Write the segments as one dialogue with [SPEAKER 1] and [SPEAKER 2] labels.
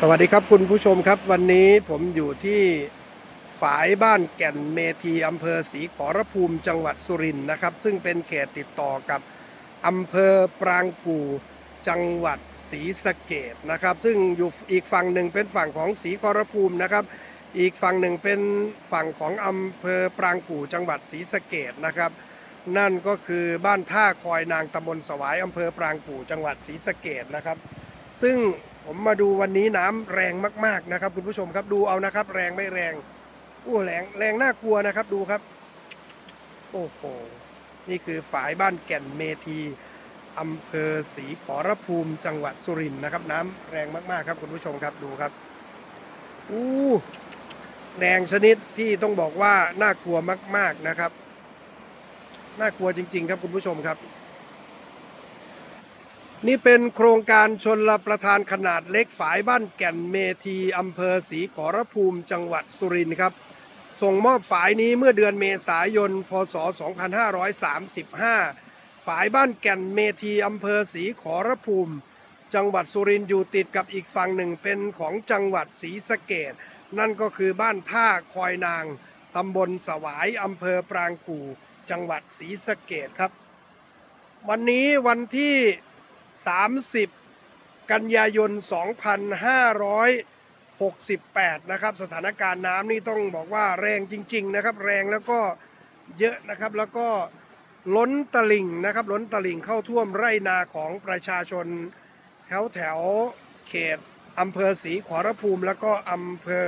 [SPEAKER 1] สวัสดีครับคุณผู้ชมครับ วันนี้ผมอยู่ที่ฝายบ้านแก่นเมทีอำเภอศรีขอรภูมิจังหวัดสุรินทร์นะครับ ซึ่งเป็นเขตติดต่อกับอำเภอปรางกู่จังหวัดศรีสะเกดนะครับ ซึ่งอยู่อีกฝั่งหนึ่งเป็นฝั่งของศรีขอรภูมินะครับ อีกฝั่งหนึ่งเป็นฝั่งของอำเภอปรางกู่จังหวัดศรีสะเกดนะครับ นั่นก็คือบ้านท่าคอยนางตำบลสวายอำเภอปรางกู่จังหวัดศรีสะเกดนะครับ ซึ่ง ผมมาดูวันนี้น้ำแรงมาก ๆนะครับ คุณผู้ชมครับดูเอานะครับ แรงไม่แรงอู้แรงแรงน่ากลัวนะครับดูครับ โอ้โหนี่คือฝายบ้านแก่นเมทีอำเภอศรีขอรภูมิจังหวัดสุรินทร์นะครับ น้ำแรงมากๆครับ คุณผู้ชมครับดูครับอู้แรงชนิดที่ต้องบอกว่าน่ากลัวมาก ๆนะครับ น่ากลัวจริง ๆ ครับคุณผู้ชมครับ นี่เป็นโครงการชนรประทานขนาดเล็กฝายบ้านแก่นเมทีอำเภอศรีขอรภูมิจังหวัดสุรินทร์ครับ ส่งมอบฝายนี้เมื่อเดือนเมษายน พศ 2535 ฝายบ้านแก่นเมทีอำเภอศรีขอรภูมิ จังหวัดสุรินทร์อยู่ติดกับอีกฝั่งหนึ่งเป็นของจังหวัดศรีสะเกดนั่นก็คือบ้านท่าคอยนางตำบลสวายอำเภอปรางกู่ จังหวัดศรีสะเกดครับ วันนี้วันที่ 30 กันยายน 2568 นะครับ สถานการณ์น้ำนี่ต้องบอกว่าแรงจริง ๆ นะครับ แรงแล้วก็เยอะนะครับ แล้วก็ล้นตลิ่งนะครับ ล้นตลิ่งเข้าท่วมไร่นาของประชาชน แถวแถวเขตอำเภอศรีขอรภูมิ แล้วก็อำเภอ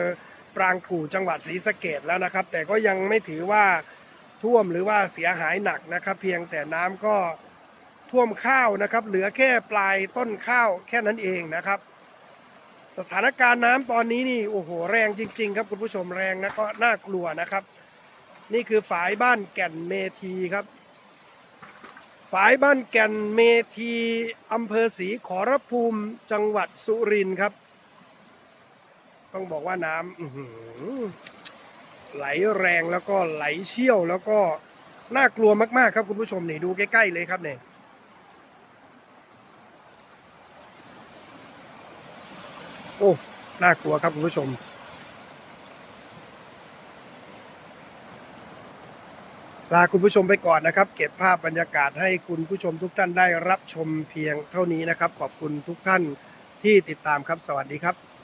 [SPEAKER 1] ปรางกู่จังหวัดศรีสะเกดแล้วนะครับ แต่ก็ยังไม่ถือว่าท่วมหรือว่าเสียหายหนักนะครับ เพียงแต่น้ำก็ ท่วมข้าวนะครับ เหลือแค่ปลายต้นข้าวแค่นั้นเองนะครับ สถานการณ์น้ำตอนนี้นี่โอ้โหแรงจริง ๆ ครับคุณผู้ชมแรงนะก็น่ากลัวนะครับ นี่คือฝายบ้านแก่นเมทีครับ ฝายบ้านแก่นเมทีอำเภอศรีขอรภูมิจังหวัดสุรินทร์ครับ ต้องบอกว่าน้ำอื้อหือไหลแรงแล้วก็ไหลเชี่ยวแล้วก็น่ากลัวมากๆครับคุณผู้ชมนี่ดูใกล้ๆเลยครับเนี่ย โอ้น่ากลัวครับคุณผู้ชม ลาคุณผู้ชมไปก่อนนะครับ เก็บภาพบรรยากาศให้คุณผู้ชมทุกท่านได้รับชมเพียงเท่านี้นะครับ ขอบคุณทุกท่านที่ติดตามครับ สวัสดีครับ